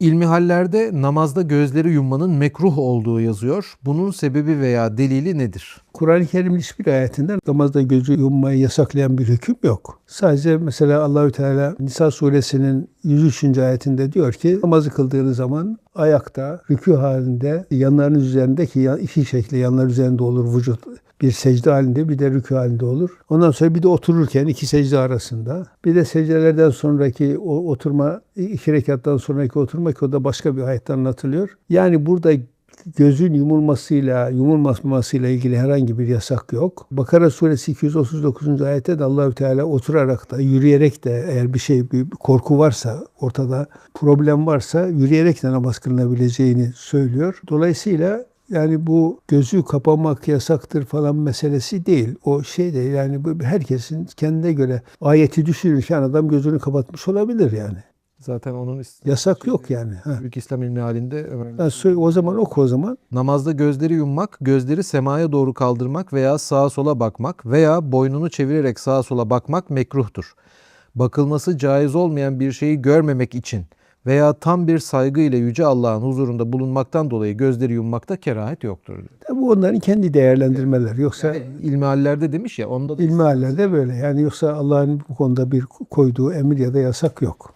İlmihallerde namazda gözleri yummanın mekruh olduğu yazıyor. Bunun sebebi veya delili nedir? Kur'an-ı Kerim'in hiçbir ayetinde namazda gözü yummayı yasaklayan bir hüküm yok. Sadece mesela Allahü Teala Nisa suresinin 103. ayetinde diyor ki namazı kıldığınız zaman ayakta, rükû halinde yanlarınız üzerindeki iki şekli yanlar üzerinde olur vücut bir secde halinde bir de rükû halinde olur. Ondan sonra bir de otururken iki secde arasında. Bir de secdelerden sonraki o oturma, iki rekattan sonraki oturma ki o da başka bir ayetten anlatılıyor. Yani burada gözün yumulmasıyla, yumulmamasıyla ilgili herhangi bir yasak yok. Bakara suresi 239. ayette de Allahü Teala oturarak da, yürüyerek de eğer bir şey, bir korku varsa, ortada problem varsa yürüyerek de namaz kılınabileceğini söylüyor. Dolayısıyla yani bu gözü kapamak yasaktır falan meselesi değil. O şey değil. Yani bu herkesin kendine göre ayeti düşünürken adam gözünü kapatmış olabilir yani. Zaten onun Yasak yok yani. Ha. Büyük İslam ilmi halinde Ömer Ben söyle, o zaman oku o zaman. Namazda gözleri yummak, gözleri semaya doğru kaldırmak veya sağa sola bakmak veya boynunu çevirerek sağa sola bakmak mekruhtur. Bakılması caiz olmayan bir şeyi görmemek için veya tam bir saygı ile yüce Allah'ın huzurunda bulunmaktan dolayı gözleri yummakta kerahet yoktur. Tabi onların kendi değerlendirmeleri. Yoksa İlmihallerde demiş ya onda da ilmihallerde böyle. Yani yoksa Allah'ın bu konuda bir koyduğu emir ya da yasak yok.